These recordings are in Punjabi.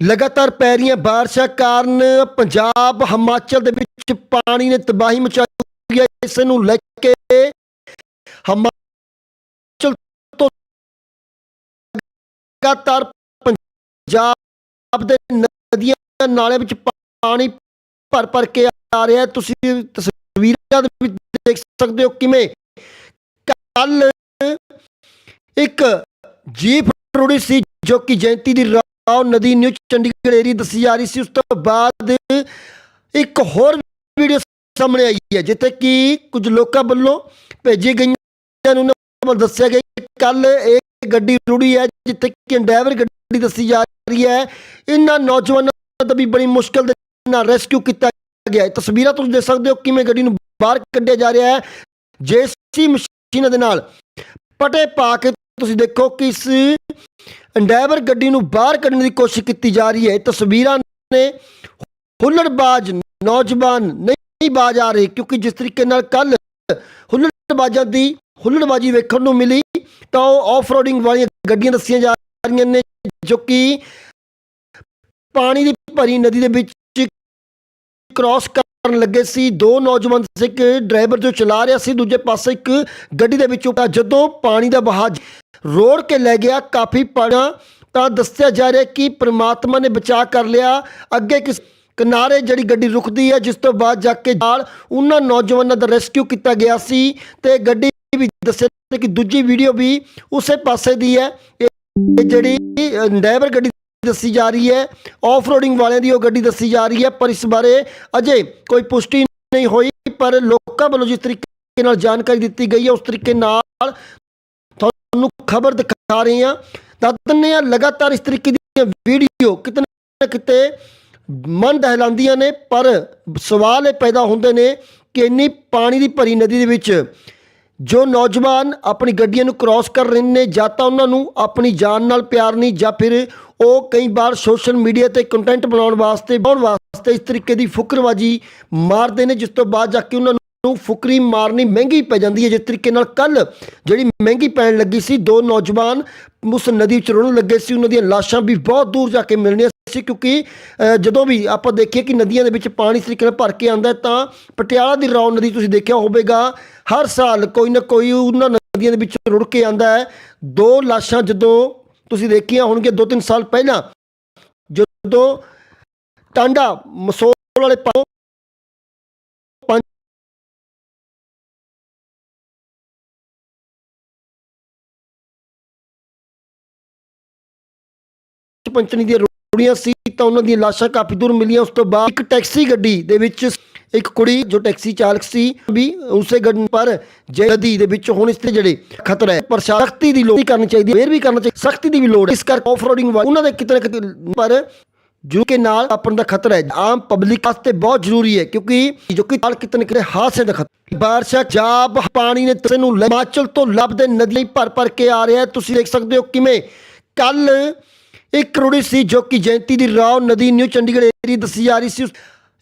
ਲਗਾਤਾਰ ਪੈ ਰਹੀਆਂ ਬਾਰਿਸ਼ਾਂ ਕਾਰਨ ਪੰਜਾਬ, ਹਿਮਾਚਲ ਦੇ ਵਿੱਚ ਪਾਣੀ ਨੇ ਤਬਾਹੀ ਮਚਾਈ ਹੈ। ਇਸ ਨੂੰ ਲੈ ਕੇ ਹਿਮਾਚਲ ਤੋਂ ਲਗਾਤਾਰ ਪੰਜਾਬ ਦੇ ਨਦੀਆਂ ਨਾਲੇ ਵਿੱਚ ਪਾਣੀ ਭਰ ਭਰ ਕੇ ਆ ਰਿਹਾ ਤੁਸੀਂ ਤਸਵੀਰਾਂ ਦੇ ਵਿੱਚ ਦੇਖ ਸਕਦੇ ਹੋ ਕਿਵੇਂ ਕੱਲ ਇੱਕ ਜੀਪ ਰੁੜੀ ਸੀ ਜੋ ਕਿ ਜੈਂਤੀ ਦੀ ਰਾਓ ਨਦੀ ਨਿਊ ਚੰਡੀਗੜ੍ਹ ਏਰੀਆ ਦੱਸੀ ਜਾ ਰਹੀ ਸੀ, ਉਸ ਤੋਂ ਬਾਅਦ ਇੱਕ ਹੋਰ ਵੀਡੀਓ ਸਾਹਮਣੇ ਆਈ ਹੈ, ਜਿੱਥੇ ਕਿ ਕੁਝ ਲੋਕਾਂ ਵੱਲੋਂ ਭੇਜੀ ਗਈਆਂ ਨੂੰ ਦੱਸਿਆ ਗਿਆ ਕਿ ਕੱਲ ਇਹ ਗੱਡੀ ਰੁੜੀ ਹੈ, ਜਿੱਥੇ ਕਿ ਡਰਾਈਵਰ ਗੱਡੀ ਦੱਸੀ ਜਾ ਰਹੀ ਹੈ। ਇਹਨਾਂ ਨੌਜਵਾਨਾਂ ਦਾ ਵੀ ਬੜੀ ਮੁਸ਼ਕਲ ਦੇ ਨਾਲ ਰੈਸਕਿਊ ਕੀਤਾ ਗਿਆ ਹੈ। ਤਸਵੀਰਾਂ ਤੁਸੀਂ ਦੇਖ ਸਕਦੇ ਹੋ ਕਿਵੇਂ ਗੱਡੀ ਨੂੰ ਬਾਹਰ ਕੱਢਿਆ ਜਾ ਰਿਹਾ ਹੈ, ਜੇਸੀ ਮਸ਼ੀਨਾਂ ਦੇ ਨਾਲ। ਪਟੇ ਪਾ ਕੇ ਤੁਸੀਂ ਦੇਖੋ ਕਿ ਇਸ ਡਰਾਈਵਰ ਗੱਡੀ ਨੂੰ ਬਾਹਰ ਕੱਢਣ ਦੀ ਕੋਸ਼ਿਸ਼ ਕੀਤੀ ਜਾ ਰਹੀ ਹੈ। ਤਸਵੀਰਾਂ ਨੇ ਹੁੱਲੜਬਾਜ਼ ਨੌਜਵਾਨ ਨਹੀਂ ਬਾਜ ਆ ਰਹੇ, ਕਿਉਂਕਿ ਜਿਸ ਤਰੀਕੇ ਨਾਲ ਕੱਲ ਹੁੱਲੜਬਾਜ਼ਾਂ ਦੀ ਹੁੱਲੜਬਾਜ਼ੀ ਵੇਖਣ ਨੂੰ ਮਿਲੀ, ਤਾਂ ਉਹ ਆਫ ਰੋਡਿੰਗ ਵਾਲੀਆਂ ਗੱਡੀਆਂ ਦੱਸੀਆਂ ਜਾ ਰਹੀਆਂ ਨੇ, ਜੋ ਕਿ ਪਾਣੀ ਦੀ ਭਰੀ ਨਦੀ ਦੇ ਵਿੱਚ ਕ੍ਰਾਸ ਕਰਨ ਲੱਗੇ ਸੀ। ਦੋ ਨੌਜਵਾਨ ਸੀ, ਇੱਕ ਡਰਾਈਵਰ ਜੋ ਚਲਾ ਰਿਹਾ ਸੀ, ਦੂਜੇ ਪਾਸੇ ਇੱਕ ਗੱਡੀ ਦੇ ਵਿੱਚੋਂ ਤਾਂ ਜਦੋਂ ਪਾਣੀ ਦਾ ਵਹਾਅ ਰੋੜ ਕੇ ਲੈ ਗਿਆ, ਕਾਫੀ ਪੜਾ ਤਾਂ ਦੱਸਿਆ ਜਾ ਰਿਹਾ ਕਿ ਪ੍ਰਮਾਤਮਾ ਨੇ ਬਚਾ ਕਰ ਲਿਆ। ਅੱਗੇ ਕਿਸ ਕਿਨਾਰੇ ਜਿਹੜੀ ਗੱਡੀ ਰੁਕਦੀ ਹੈ, ਜਿਸ ਤੋਂ ਬਾਅਦ ਜਾ ਕੇ ਨਾਲ ਉਹਨਾਂ ਨੌਜਵਾਨਾਂ ਦਾ ਰੈਸਕਿਊ ਕੀਤਾ ਗਿਆ ਸੀ ਤੇ ਗੱਡੀ ਵੀ ਦੱਸਿਆ ਕਿ ਦੂਜੀ ਵੀਡੀਓ ਵੀ ਉਸੇ ਪਾਸੇ ਦੀ ਹੈ। ਇਹ ਜਿਹੜੀ ਡਰਾਈਵਰ ਗੱਡੀ ਦੱਸੀ ਜਾ ਰਹੀ ਹੈ ਆਫ ਰੋਡਿੰਗ ਵਾਲਿਆਂ ਦੀ ਉਹ ਗੱਡੀ ਦੱਸੀ ਜਾ ਰਹੀ ਹੈ, ਪਰ ਇਸ ਬਾਰੇ ਅਜੇ ਕੋਈ ਪੁਸ਼ਟੀ ਨਹੀਂ ਹੋਈ, ਪਰ ਲੋਕਾਂ ਵੱਲੋਂ ਜਿਸ ਤਰੀਕੇ ਨਾਲ ਜਾਣਕਾਰੀ ਦਿੱਤੀ ਗਈ ਹੈ, ਉਸ ਤਰੀਕੇ ਨਾਲ ਤੁਹਾਨੂੰ ਖਬਰ ਦਿਖਾ ਰਹੇ ਹਾਂ। ਦੱਸ ਦਿੰਦੇ ਹਾਂ ਲਗਾਤਾਰ ਇਸ ਤਰੀਕੇ ਦੀਆਂ ਵੀਡੀਓ ਕਿਤੇ ਨਾ ਕਿਤੇ ਮਨ ਦਹਿਲਾਉਂਦੀਆਂ ਨੇ, ਪਰ ਸਵਾਲ ਇਹ ਪੈਦਾ ਹੁੰਦੇ ਨੇ ਕਿ ਇੰਨੀ ਪਾਣੀ ਦੀ ਭਰੀ ਨਦੀ ਦੇ ਵਿੱਚ ਜੋ ਨੌਜਵਾਨ ਆਪਣੀ ਗੱਡੀਆਂ ਨੂੰ ਕ੍ਰਾਸ ਕਰ ਰਹੇ ਨੇ, ਜਾਂ ਤਾਂ ਉਹਨਾਂ ਨੂੰ ਆਪਣੀ ਜਾਨ ਨਾਲ ਪਿਆਰ ਨਹੀਂ, ਜਾਂ ਫਿਰ ਉਹ ਕਈ ਵਾਰ ਸੋਸ਼ਲ ਮੀਡੀਆ ਤੇ ਕੰਟੈਂਟ ਬਣਾਉਣ ਵਾਸਤੇ ਬਣਾਉਣ ਵਾਸਤੇ ਇਸ ਤਰੀਕੇ ਦੀ ਫੁਕਰਬਾਜੀ ਮਾਰਦੇ ਨੇ, ਜਿਸ ਤੋਂ ਬਾਅਦ ਜਾ ਕੇ ਉਹਨਾਂ ਨੂੰ ਫੁਕਰੀ ਮਾਰਨੀ ਮਹਿੰਗੀ ਪੈ ਜਾਂਦੀ ਹੈ। ਜਿਸ ਤਰੀਕੇ ਨਾਲ ਕੱਲ ਜਿਹੜੀ ਮਹਿੰਗੀ ਪੈਣ ਲੱਗੀ ਸੀ, ਦੋ ਨੌਜਵਾਨ ਉਸ ਨਦੀ ਵਿੱਚ ਰੁੜਨ ਲੱਗੇ ਸੀ। ਉਹਨਾਂ ਦੀਆਂ ਲਾਸ਼ਾਂ ਵੀ ਬਹੁਤ ਦੂਰ ਜਾ ਕੇ ਮਿਲਣੀਆਂ ਸੀ ਕਿਉਂਕਿ ਜਦੋਂ ਵੀ ਆਪਾਂ ਦੇਖੀਏ ਕਿ ਨਦੀਆਂ ਦੇ ਵਿੱਚ ਪਾਣੀ ਇਸ ਤਰੀਕੇ ਨਾਲ ਭਰ ਕੇ ਆਉਂਦਾ ਤਾਂ ਪਟਿਆਲਾ ਦੀ ਰਾਉ ਨਦੀ ਤੁਸੀਂ ਦੇਖਿਆ ਹੋਵੇਗਾ, ਹਰ ਸਾਲ ਕੋਈ ਨਾ ਕੋਈ ਉਹਨਾਂ ਨਦੀਆਂ ਦੇ ਵਿੱਚ ਰੁੜ ਕੇ ਆਉਂਦਾ ਹੈ। ਦੋ ਲਾਸ਼ਾਂ ਜਦੋਂ ਤੁਸੀਂ ਦੇਖੀਆਂ ਹੋਣਗੀਆਂ, ਦੋ ਤਿੰਨ ਸਾਲ ਪਹਿਲਾਂ ਜਦੋਂ ਟਾਂਡਾ ਮਸੋਲ ਵਾਲੇ ਪਾਸੋਂ ਪੰਚਣੀ ਦੀਆਂ ਰੋੜੀਆਂ ਸੀ ਤਾਂ ਉਹਨਾਂ ਦੀਆਂ ਲਾਸ਼ਾਂ ਕਾਫੀ ਦੂਰ ਮਿਲੀਆਂ। ਉਸ ਤੋਂ ਬਾਅਦ ਇੱਕ ਟੈਕਸੀ ਗੱਡੀ ਦੇ ਵਿੱਚ ਇੱਕ ਕੁੜੀ ਜੋ ਟੈਕਸੀ ਚਾਲਕ ਸੀ ਵੀ ਉਸੇ ਗੱਡੀ ਪਰ ਜੇ ਦੇ ਵਿੱਚ ਹੁਣ ਇਸ ਤੇ ਜਿਹੜੇ ਖਤਰਾ ਹੈ, ਪਰ ਸਖਤੀ ਦੀ ਲੋੜ ਕਰਨੀ ਚਾਹੀਦੀ ਹੈ, ਫੇਰ ਵੀ ਕਰਨਾ ਚਾਹੀਦਾ, ਸਖਤੀ ਦੀ ਵੀ ਲੋੜ ਹੈ। ਇਸ ਕਰਕੇ ਆਫ ਉਹਨਾਂ ਦੇ ਕਿਤੇ ਪਰ ਜੋ ਕਿ ਨਾਲ ਆਪਣ ਦਾ ਖਤਰਾ ਹੈ, ਆਮ ਪਬਲਿਕ ਵਾਸਤੇ ਬਹੁਤ ਜ਼ਰੂਰੀ ਹੈ, ਕਿਉਂਕਿ ਜੋ ਕਿ ਨਾਲ ਕਿਤੇ ਨਾ ਕਿਤੇ ਹਾਦਸੇ ਦਾ ਖਤਰਾ ਬਾਰਿਸ਼ਾਂ ਜਾਬ ਪਾਣੀ ਨੇ ਤਸੇ ਨੂੰ ਹਿਮਾਚਲ ਤੋਂ ਲੱਭਦੇ ਨਦੀ ਭਰ ਭਰ ਕੇ ਆ ਰਿਹਾ ਤੁਸੀਂ ਦੇਖ ਸਕਦੇ ਹੋ ਕਿਵੇਂ ਕੱਲ ਇੱਕ ਰੁੜੀ ਸੀ ਜੋ ਕਿ ਜੈਂਤੀ ਦੀ ਰਾਓ ਨਦੀ ਨਿਊ ਚੰਡੀਗੜ੍ਹ ਏਰੀਆ ਦੱਸੀ ਜਾ ਰਹੀ ਸੀ। ਉਸ-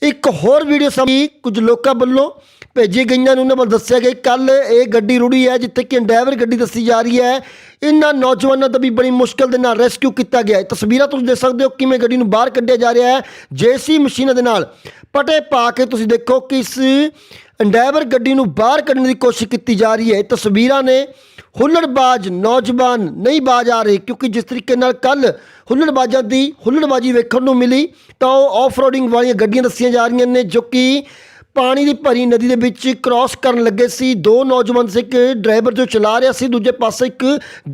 ਇੱਕ ਹੋਰ ਵੀਡੀਓ ਸਾਹਮਣੇ ਕੁਝ ਲੋਕਾਂ ਵੱਲੋਂ ਭੇਜੀ ਗਈਆਂ ਨੂੰ, ਉਹਨਾਂ ਵੱਲ ਦੱਸਿਆ ਗਿਆ ਕੱਲ ਇਹ ਗੱਡੀ ਰੁੜੀ ਹੈ, ਜਿੱਥੇ ਕਿ ਡਰਾਈਵਰ ਗੱਡੀ ਦੱਸੀ ਜਾ ਰਹੀ ਹੈ। ਇਹਨਾਂ ਨੌਜਵਾਨਾਂ ਦਾ ਵੀ ਬੜੀ ਮੁਸ਼ਕਲ ਦੇ ਨਾਲ ਰੈਸਕਿਊ ਕੀਤਾ ਗਿਆ ਹੈ। ਤਸਵੀਰਾਂ ਤੁਸੀਂ ਦੇਖ ਸਕਦੇ ਹੋ ਕਿਵੇਂ ਗੱਡੀ ਨੂੰ ਬਾਹਰ ਕੱਢਿਆ ਜਾ ਰਿਹਾ ਹੈ। ਜੇਸੀ ਮਸ਼ੀਨਾਂ ਦੇ ਨਾਲ ਪਟੇ ਪਾ ਕੇ ਤੁਸੀਂ ਦੇਖੋ ਕਿ ਇਸ ਡਰਾਈਵਰ ਗੱਡੀ ਨੂੰ ਬਾਹਰ ਕੱਢਣ ਦੀ ਕੋਸ਼ਿਸ਼ ਕੀਤੀ ਜਾ ਰਹੀ ਹੈ। ਤਸਵੀਰਾਂ ਨੇ ਹੁੱਲੜਬਾਜ਼ ਨੌਜਵਾਨ ਨਹੀਂ ਬਾਜ ਆ ਰਹੇ, ਕਿਉਂਕਿ ਜਿਸ ਤਰੀਕੇ ਨਾਲ ਕੱਲ ਹੁੱਲੜਬਾਜ਼ਾਂ ਦੀ ਹੁੱਲੜਬਾਜ਼ੀ ਵੇਖਣ ਨੂੰ ਮਿਲੀ, ਤਾਂ ਉਹ ਆਫ ਰੋਡਿੰਗ ਵਾਲੀਆਂ ਗੱਡੀਆਂ ਦੱਸੀਆਂ ਜਾ ਰਹੀਆਂ ਨੇ, ਜੋ ਕਿ ਪਾਣੀ ਦੀ ਭਰੀ ਨਦੀ ਦੇ ਵਿੱਚ ਕ੍ਰਾਸ ਕਰਨ ਲੱਗੇ ਸੀ। ਦੋ ਨੌਜਵਾਨ ਸੀ, ਇੱਕ ਡਰਾਈਵਰ ਜੋ ਚਲਾ ਰਿਹਾ ਸੀ, ਦੂਜੇ ਪਾਸੇ ਇੱਕ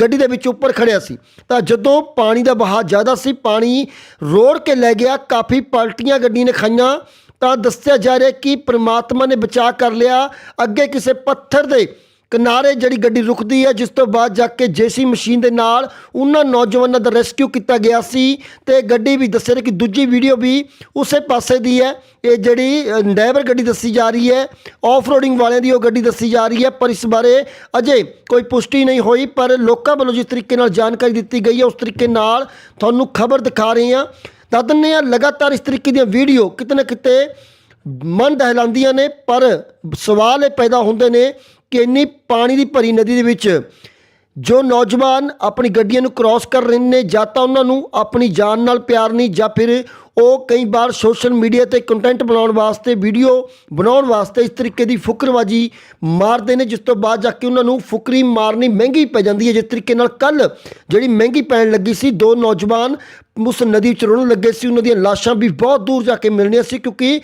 ਗੱਡੀ ਦੇ ਵਿੱਚ ਉੱਪਰ ਖੜਿਆ ਸੀ। ਤਾਂ ਜਦੋਂ ਪਾਣੀ ਦਾ ਬਹਾਅ ਜ਼ਿਆਦਾ ਸੀ, ਪਾਣੀ ਰੋੜ ਕੇ ਲੈ ਗਿਆ, ਕਾਫੀ ਪਲਟੀਆਂ ਗੱਡੀ ਨੇ ਖਾਈਆਂ। ਤਾਂ ਦੱਸਿਆ ਜਾ ਰਿਹਾ ਕਿ ਪ੍ਰਮਾਤਮਾ ਨੇ ਬਚਾ ਕਰ ਲਿਆ। ਅੱਗੇ ਕਿਸੇ ਪੱਥਰ ਦੇ ਕਿਨਾਰੇ ਜਿਹੜੀ ਗੱਡੀ ਰੁਕਦੀ ਹੈ, ਜਿਸ ਤੋਂ ਬਾਅਦ ਜਾ ਕੇ ਜੇਸੀ ਮਸ਼ੀਨ ਦੇ ਨਾਲ ਉਹਨਾਂ ਨੌਜਵਾਨਾਂ ਦਾ ਰੈਸਕਿਊ ਕੀਤਾ ਗਿਆ ਸੀ ਤੇ ਗੱਡੀ ਵੀ ਦੱਸਿਆ ਰਿਹਾ ਕਿ ਦੂਜੀ ਵੀਡੀਓ ਵੀ ਉਸੇ ਪਾਸੇ ਦੀ ਹੈ। ਇਹ ਜਿਹੜੀ ਡਰਾਈਵਰ ਗੱਡੀ ਦੱਸੀ ਜਾ ਰਹੀ ਹੈ ਆਫ ਰੋਡਿੰਗ ਵਾਲਿਆਂ ਦੀ ਉਹ ਗੱਡੀ ਦੱਸੀ ਜਾ ਰਹੀ ਹੈ, ਪਰ ਇਸ ਬਾਰੇ ਅਜੇ ਕੋਈ ਪੁਸ਼ਟੀ ਨਹੀਂ ਹੋਈ, ਪਰ ਲੋਕਾਂ ਵੱਲੋਂ ਜਿਸ ਤਰੀਕੇ ਨਾਲ ਜਾਣਕਾਰੀ ਦਿੱਤੀ ਗਈ ਹੈ, ਉਸ ਤਰੀਕੇ ਨਾਲ ਤੁਹਾਨੂੰ ਖਬਰ ਦਿਖਾ ਰਹੇ ਹਾਂ। ਦੱਸ ਦਿੰਦੇ ਹਾਂ ਲਗਾਤਾਰ ਇਸ ਤਰੀਕੇ ਦੀਆਂ ਵੀਡੀਓ ਕਿਤੇ ਨਾ ਕਿਤੇ ਮਨ ਦਹਿਲਾਉਂਦੀਆਂ ਨੇ, ਪਰ ਸਵਾਲ ਇਹ ਪੈਦਾ ਹੁੰਦੇ ਨੇ ਕਿ ਇੰਨੀ ਪਾਣੀ ਦੀ ਭਰੀ ਨਦੀ ਦੇ ਵਿੱਚ ਜੋ ਨੌਜਵਾਨ ਆਪਣੀ ਗੱਡੀਆਂ ਨੂੰ ਕ੍ਰਾਸ ਕਰ ਰਹੇ ਨੇ, ਜਾਂ ਤਾਂ ਉਹਨਾਂ ਨੂੰ ਆਪਣੀ ਜਾਨ ਨਾਲ ਪਿਆਰ ਨਹੀਂ, ਜਾਂ ਫਿਰ ਉਹ ਕਈ ਵਾਰ ਸੋਸ਼ਲ ਮੀਡੀਆ ਤੇ ਕੰਟੈਂਟ ਬਣਾਉਣ ਵਾਸਤੇ ਵੀਡੀਓ ਬਣਾਉਣ ਵਾਸਤੇ ਇਸ ਤਰੀਕੇ ਦੀ ਫੁਕਰਬਾਜੀ ਮਾਰਦੇ ਨੇ, ਜਿਸ ਤੋਂ ਬਾਅਦ ਜਾ ਕੇ ਉਹਨਾਂ ਨੂੰ ਫੁਕਰੀ ਮਾਰਨੀ ਮਹਿੰਗੀ ਪੈ ਜਾਂਦੀ ਹੈ। ਜਿਸ ਤਰੀਕੇ ਨਾਲ ਕੱਲ ਜਿਹੜੀ ਮਹਿੰਗੀ ਪੈਣ ਲੱਗੀ ਸੀ, ਦੋ ਨੌਜਵਾਨ ਉਸ ਨਦੀ ਵਿੱਚ ਰੁੜਨ ਲੱਗੇ ਸੀ। ਉਹਨਾਂ ਦੀਆਂ ਲਾਸ਼ਾਂ ਵੀ ਬਹੁਤ ਦੂਰ ਜਾ ਕੇ ਮਿਲਣੀਆਂ ਸੀ, ਕਿਉਂਕਿ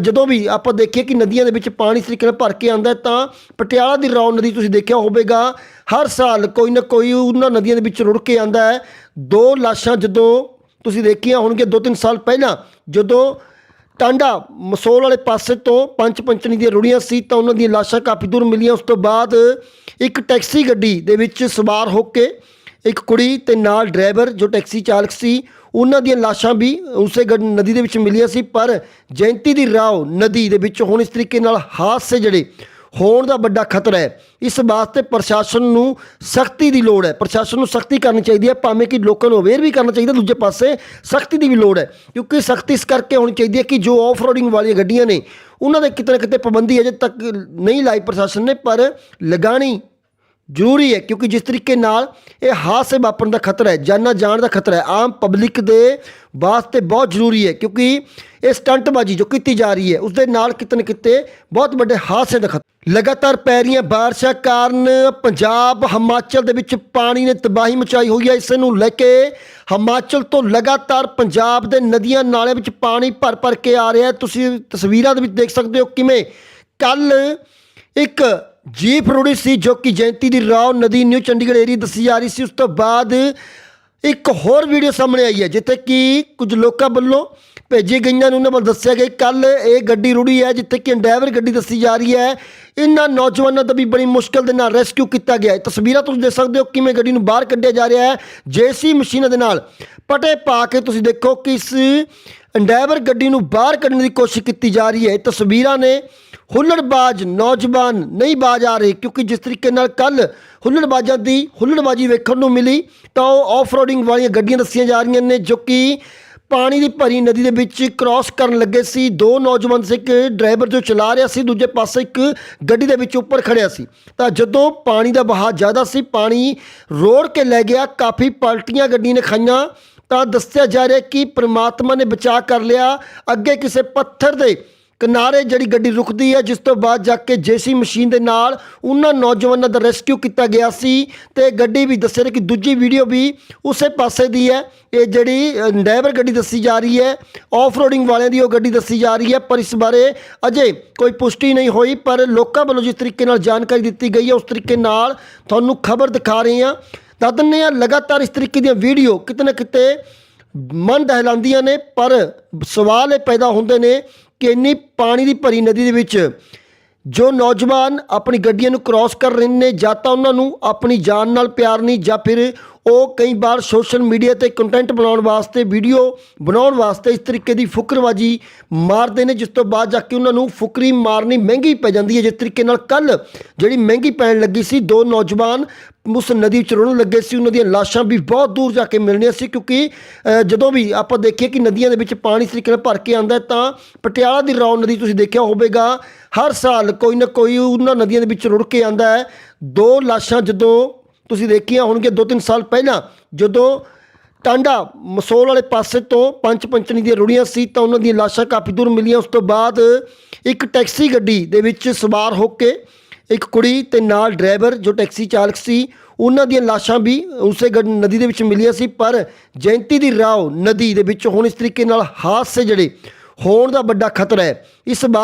ਜਦੋਂ ਵੀ ਆਪਾਂ ਦੇਖੀਏ ਕਿ ਨਦੀਆਂ ਦੇ ਵਿੱਚ ਪਾਣੀ ਇਸ ਤਰੀਕੇ ਨਾਲ ਭਰ ਕੇ ਆਉਂਦਾ ਤਾਂ ਪਟਿਆਲਾ ਦੀ ਰਾਉ ਨਦੀ ਤੁਸੀਂ ਦੇਖਿਆ ਹੋਵੇਗਾ, ਹਰ ਸਾਲ ਕੋਈ ਨਾ ਕੋਈ ਉਹਨਾਂ ਨਦੀਆਂ ਦੇ ਵਿੱਚ ਰੁੜ ਕੇ ਆਉਂਦਾ ਹੈ। ਦੋ ਲਾਸ਼ਾਂ ਜਦੋਂ ਤੁਸੀਂ ਦੇਖੀਆਂ ਹੋਣਗੀਆਂ ਦੋ ਤਿੰਨ ਸਾਲ ਪਹਿਲਾਂ, ਜਦੋਂ ਟਾਂਡਾ ਮਸੋਲ ਵਾਲੇ ਪਾਸੇ ਤੋਂ ਪੰਜ ਪੰਚਣੀ ਦੀਆਂ ਰੁੜੀਆਂ ਸੀ, ਤਾਂ ਉਹਨਾਂ ਦੀਆਂ ਲਾਸ਼ਾਂ ਕਾਫੀ ਦੂਰ ਮਿਲੀਆਂ। ਉਸ ਤੋਂ ਬਾਅਦ ਇੱਕ ਟੈਕਸੀ ਗੱਡੀ ਦੇ ਵਿੱਚ ਸਵਾਰ ਹੋ ਕੇ ਇੱਕ ਕੁੜੀ ਤੇ ਨਾਲ ਡਰਾਈਵਰ ਜੋ ਟੈਕਸੀ ਚਾਲਕ ਸੀ, ਉਹਨਾਂ ਦੀਆਂ ਲਾਸ਼ਾਂ ਵੀ ਉਸੇ ਗੱਡ ਨਦੀ ਦੇ ਵਿੱਚ ਮਿਲੀਆਂ ਸੀ, ਪਰ ਜੈਂਤੀ ਦੀ ਰਾਓ ਨਦੀ ਦੇ ਵਿੱਚ ਹੁਣ ਇਸ ਤਰੀਕੇ ਨਾਲ ਹਾਦਸੇ ਜਿਹੜੇ ਹੋਣ ਦਾ ਵੱਡਾ ਖਤਰਾ ਹੈ। ਇਸ ਵਾਸਤੇ ਪ੍ਰਸ਼ਾਸਨ ਨੂੰ ਸਖਤੀ ਦੀ ਲੋੜ ਹੈ। ਪ੍ਰਸ਼ਾਸਨ ਨੂੰ ਸਖਤੀ ਕਰਨੀ ਚਾਹੀਦੀ ਹੈ। ਭਾਵੇਂ ਕਿ ਲੋਕਾਂ ਨੂੰ ਅਵੇਅਰ ਵੀ ਕਰਨਾ ਚਾਹੀਦਾ, ਦੂਜੇ ਪਾਸੇ ਸਖਤੀ ਦੀ ਵੀ ਲੋੜ ਹੈ। ਕਿਉਂਕਿ ਸਖਤੀ ਇਸ ਕਰਕੇ ਹੋਣੀ ਚਾਹੀਦੀ ਹੈ ਕਿ ਜੋ ਆਫ ਰੋਡਿੰਗ ਵਾਲੀਆਂ ਗੱਡੀਆਂ ਨੇ, ਉਹਨਾਂ ਦੇ ਕਿਤੇ ਨਾ ਕਿਤੇ ਪਾਬੰਦੀ ਅਜੇ ਤੱਕ ਨਹੀਂ ਲਾਈ ਪ੍ਰਸ਼ਾਸਨ ਨੇ, ਪਰ ਲਗਾਣੀ ਜ਼ਰੂਰੀ ਹੈ, ਕਿਉਂਕਿ ਜਿਸ ਤਰੀਕੇ ਨਾਲ ਇਹ ਹਾਦਸੇ ਵਾਪਰਨ ਦਾ ਖਤਰਾ ਹੈ, ਜਾਨਾਂ ਜਾਣ ਦਾ ਖਤਰਾ ਹੈ, ਆਮ ਪਬਲਿਕ ਦੇ ਵਾਸਤੇ ਬਹੁਤ ਜ਼ਰੂਰੀ ਹੈ, ਕਿਉਂਕਿ ਇਹ ਸਟੰਟਬਾਜ਼ੀ ਜੋ ਕੀਤੀ ਜਾ ਰਹੀ ਹੈ ਉਸ ਦੇ ਨਾਲ ਕਿਤੇ ਨਾ ਕਿਤੇ ਬਹੁਤ ਵੱਡੇ ਹਾਦਸੇ ਦਾ ਖਤਰਾ ਲਗਾਤਾਰ ਪੈ ਰਹੀਆਂ ਬਾਰਿਸ਼ਾਂ ਕਾਰਨ ਪੰਜਾਬ, ਹਿਮਾਚਲ ਦੇ ਵਿੱਚ ਪਾਣੀ ਨੇ ਤਬਾਹੀ ਮਚਾਈ ਹੋਈ ਹੈ, ਇਸ ਨੂੰ ਲੈ ਕੇ ਹਿਮਾਚਲ ਤੋਂ ਲਗਾਤਾਰ ਪੰਜਾਬ ਦੇ ਨਦੀਆਂ ਨਾਲਿਆਂ ਵਿੱਚ ਪਾਣੀ ਭਰ ਭਰ ਕੇ ਆ ਰਿਹਾ ਹੈ। ਤੁਸੀਂ ਤਸਵੀਰਾਂ ਦੇ ਵਿੱਚ ਦੇਖ ਸਕਦੇ ਹੋ ਕਿਵੇਂ ਕੱਲ ਇੱਕ ਜੀਪ ਰੁੜੀ ਸੀ ਜੋ ਕਿ ਜੈਂਤੀ ਦੀ ਰਾਓ ਨਦੀ ਨਿਊ ਚੰਡੀਗੜ੍ਹ ਏਰੀਆ ਦੱਸੀ ਜਾ ਰਹੀ ਸੀ। ਉਸ ਤੋਂ ਬਾਅਦ ਇੱਕ ਹੋਰ ਵੀਡੀਓ ਸਾਹਮਣੇ ਆਈ ਹੈ, ਜਿੱਥੇ ਕਿ ਕੁਝ ਲੋਕਾਂ ਵੱਲੋਂ ਭੇਜੀ ਗਈਆਂ ਨੂੰ। ਉਹਨਾਂ ਵੱਲ ਦੱਸਿਆ ਗਿਆ ਕੱਲ ਇਹ ਗੱਡੀ ਰੁੜੀ ਹੈ, ਜਿੱਥੇ ਕਿ ਡਰਾਈਵਰ ਗੱਡੀ ਦੱਸੀ ਜਾ ਰਹੀ ਹੈ। ਇਹਨਾਂ ਨੌਜਵਾਨਾਂ ਦਾ ਵੀ ਬੜੀ ਮੁਸ਼ਕਲ ਦੇ ਨਾਲ ਰੈਸਕਿਊ ਕੀਤਾ ਗਿਆ ਹੈ। ਤਸਵੀਰਾਂ ਤੁਸੀਂ ਦੇਖ ਸਕਦੇ ਹੋ ਕਿਵੇਂ ਗੱਡੀ ਨੂੰ ਬਾਹਰ ਕੱਢਿਆ ਜਾ ਰਿਹਾ ਹੈ। ਜੇਸੀ ਮਸ਼ੀਨਾਂ ਦੇ ਨਾਲ ਪਟੇ ਪਾ ਕੇ ਤੁਸੀਂ ਦੇਖੋ ਕਿ ਇਸ ਡਰਾਈਵਰ ਗੱਡੀ ਨੂੰ ਬਾਹਰ ਕੱਢਣ ਦੀ ਕੋਸ਼ਿਸ਼ ਕੀਤੀ ਜਾ ਰਹੀ ਹੈ। ਇਹ ਤਸਵੀਰਾਂ ਨੇ ਹੁੱਲੜਬਾਜ਼ ਨੌਜਵਾਨ ਨਹੀਂ ਬਾਜ ਆ ਰਹੇ, ਕਿਉਂਕਿ ਜਿਸ ਤਰੀਕੇ ਨਾਲ ਕੱਲ ਹੁੱਲੜਬਾਜ਼ਾਂ ਦੀ ਹੁੱਲੜਬਾਜ਼ੀ ਵੇਖਣ ਨੂੰ ਮਿਲੀ, ਤਾਂ ਉਹ ਆਫ ਰੋਡਿੰਗ ਵਾਲੀਆਂ ਗੱਡੀਆਂ ਦੱਸੀਆਂ ਜਾ ਰਹੀਆਂ ਨੇ, ਜੋ ਕਿ ਪਾਣੀ ਦੀ ਭਰੀ ਨਦੀ ਦੇ ਵਿੱਚ ਕ੍ਰਾਸ ਕਰਨ ਲੱਗੇ ਸੀ। ਦੋ ਨੌਜਵਾਨ ਸੀ, ਇੱਕ ਡਰਾਈਵਰ ਜੋ ਚਲਾ ਰਿਹਾ ਸੀ, ਦੂਜੇ ਪਾਸੇ ਇੱਕ ਗੱਡੀ ਦੇ ਵਿੱਚ ਉੱਪਰ ਖੜਿਆ ਸੀ। ਤਾਂ ਜਦੋਂ ਪਾਣੀ ਦਾ ਬਹਾਅ ਜ਼ਿਆਦਾ ਸੀ, ਪਾਣੀ ਰੋੜ ਕੇ ਲੈ ਗਿਆ, ਕਾਫੀ ਪਲਟੀਆਂ ਗੱਡੀ ਨੇ ਖਾਈਆਂ। ਤਾਂ ਦੱਸਿਆ ਜਾ ਰਿਹਾ ਕਿ ਪ੍ਰਮਾਤਮਾ ਨੇ ਬਚਾ ਕਰ ਲਿਆ। ਅੱਗੇ ਕਿਸੇ ਪੱਥਰ ਦੇ ਕਿਨਾਰੇ ਜਿਹੜੀ ਗੱਡੀ ਰੁਕਦੀ ਹੈ, ਜਿਸ ਤੋਂ ਬਾਅਦ ਜਾ ਕੇ ਜੇਸੀ ਮਸ਼ੀਨ ਦੇ ਨਾਲ ਉਹਨਾਂ ਨੌਜਵਾਨਾਂ ਦਾ ਰੈਸਕਿਊ ਕੀਤਾ ਗਿਆ ਸੀ ਤੇ ਗੱਡੀ ਵੀ ਦੱਸਿਆ ਰਿਹਾ ਕਿ ਦੂਜੀ ਵੀਡੀਓ ਵੀ ਉਸੇ ਪਾਸੇ ਦੀ ਹੈ। ਇਹ ਜਿਹੜੀ ਡਰਾਈਵਰ ਗੱਡੀ ਦੱਸੀ ਜਾ ਰਹੀ ਹੈ ਆਫ ਰੋਡਿੰਗ ਵਾਲਿਆਂ ਦੀ ਉਹ ਗੱਡੀ ਦੱਸੀ ਜਾ ਰਹੀ ਹੈ, ਪਰ ਇਸ ਬਾਰੇ ਅਜੇ ਕੋਈ ਪੁਸ਼ਟੀ ਨਹੀਂ ਹੋਈ, ਪਰ ਲੋਕਾਂ ਵੱਲੋਂ ਜਿਸ ਤਰੀਕੇ ਨਾਲ ਜਾਣਕਾਰੀ ਦਿੱਤੀ ਗਈ ਹੈ, ਉਸ ਤਰੀਕੇ ਨਾਲ ਤੁਹਾਨੂੰ ਖਬਰ ਦਿਖਾ ਰਹੇ ਹਾਂ। ਦੱਸ ਦਿੰਦੇ ਹਾਂ, ਲਗਾਤਾਰ ਇਸ ਤਰੀਕੇ ਦੀਆਂ ਵੀਡੀਓ ਕਿਤੇ ਨਾ ਕਿਤੇ ਮਨ ਦਹਿਲਾਉਂਦੀਆਂ ਨੇ, ਪਰ ਸਵਾਲ ਇਹ ਪੈਦਾ ਹੁੰਦੇ ਨੇ ਕਿ ਇੰਨੀ ਪਾਣੀ ਦੀ ਭਰੀ ਨਦੀ ਦੇ ਵਿੱਚ ਜੋ ਨੌਜਵਾਨ ਆਪਣੀ ਗੱਡੀਆਂ ਨੂੰ ਕ੍ਰਾਸ ਕਰ ਰਹੇ ਨੇ, ਜਾਂ ਤਾਂ ਉਹਨਾਂ ਨੂੰ ਆਪਣੀ ਜਾਨ ਨਾਲ ਪਿਆਰ ਨਹੀਂ, ਜਾਂ ਫਿਰ ਉਹ ਕਈ ਵਾਰ ਸੋਸ਼ਲ ਮੀਡੀਆ ਤੇ ਕੰਟੈਂਟ ਬਣਾਉਣ ਵਾਸਤੇ ਵੀਡੀਓ ਬਣਾਉਣ ਵਾਸਤੇ ਇਸ ਤਰੀਕੇ ਦੀ ਫੁਕਰਬਾਜੀ ਮਾਰਦੇ ਨੇ, ਜਿਸ ਤੋਂ ਬਾਅਦ ਜਾ ਕੇ ਉਹਨਾਂ ਨੂੰ ਫੁਕਰੀ ਮਾਰਨੀ ਮਹਿੰਗੀ ਪੈ ਜਾਂਦੀ ਹੈ। ਜਿਸ ਤਰੀਕੇ ਨਾਲ ਕੱਲ ਜਿਹੜੀ ਮਹਿੰਗੀ ਪੈਣ ਲੱਗੀ ਸੀ, ਦੋ ਨੌਜਵਾਨ ਉਸ ਨਦੀ ਵਿੱਚ ਰੁੜਨ ਲੱਗੇ ਸੀ, ਉਹਨਾਂ ਦੀਆਂ ਲਾਸ਼ਾਂ ਵੀ ਬਹੁਤ ਦੂਰ ਜਾ ਕੇ ਮਿਲਣੀਆਂ ਸੀ ਕਿਉਂਕਿ ਜਦੋਂ ਵੀ ਆਪਾਂ ਦੇਖੀਏ ਕਿ ਨਦੀਆਂ ਦੇ ਵਿੱਚ ਪਾਣੀ ਇਸ ਤਰੀਕੇ ਨਾਲ ਭਰ ਕੇ ਆਉਂਦਾ ਤਾਂ ਪਟਿਆਲਾ ਦੀ ਰਾਉ ਨਦੀ ਤੁਸੀਂ ਦੇਖਿਆ ਹੋਵੇਗਾ, ਹਰ ਸਾਲ ਕੋਈ ਨਾ ਕੋਈ ਉਹਨਾਂ ਨਦੀਆਂ ਦੇ ਵਿੱਚ ਰੁੜ ਕੇ ਆਉਂਦਾ ਹੈ। ਦੋ ਲਾਸ਼ਾਂ ਜਦੋਂ ਤੁਸੀਂ ਦੇਖੀਆਂ ਹੋਣਗੀਆਂ ਦੋ ਤਿੰਨ ਸਾਲ ਪਹਿਲਾਂ, ਜਦੋਂ ਟਾਂਡਾ ਮਸੋਲ ਵਾਲੇ ਪਾਸੇ ਤੋਂ ਪੰਜ ਪੰਚਣੀ ਦੀਆਂ ਰੁੜੀਆਂ ਸੀ, ਤਾਂ ਉਹਨਾਂ ਦੀਆਂ ਲਾਸ਼ਾਂ ਕਾਫੀ ਦੂਰ ਮਿਲੀਆਂ। ਉਸ ਤੋਂ ਬਾਅਦ ਇੱਕ ਟੈਕਸੀ ਗੱਡੀ ਦੇ ਵਿੱਚ ਸਵਾਰ ਹੋ ਕੇ ਇੱਕ ਕੁੜੀ ਤੇ ਨਾਲ ਡਰਾਈਵਰ ਜੋ ਟੈਕਸੀ ਚਾਲਕ ਸੀ, ਉਹਨਾਂ ਦੀਆਂ ਲਾਸ਼ਾਂ ਵੀ ਉਸੇ ਨਦੀ ਦੇ ਵਿੱਚ ਮਿਲੀਆਂ ਸੀ, ਪਰ ਜੈਂਤੀ ਦੀ ਰਾਓ ਨਦੀ ਦੇ ਵਿੱਚ ਹੁਣ ਇਸ ਤਰੀਕੇ ਨਾਲ ਹਾਦਸੇ ਜਿਹੜੇ ਹੋਣ ਦਾ ਵੱਡਾ ਖਤਰਾ ਹੈ। ਇਸ ਬਾ-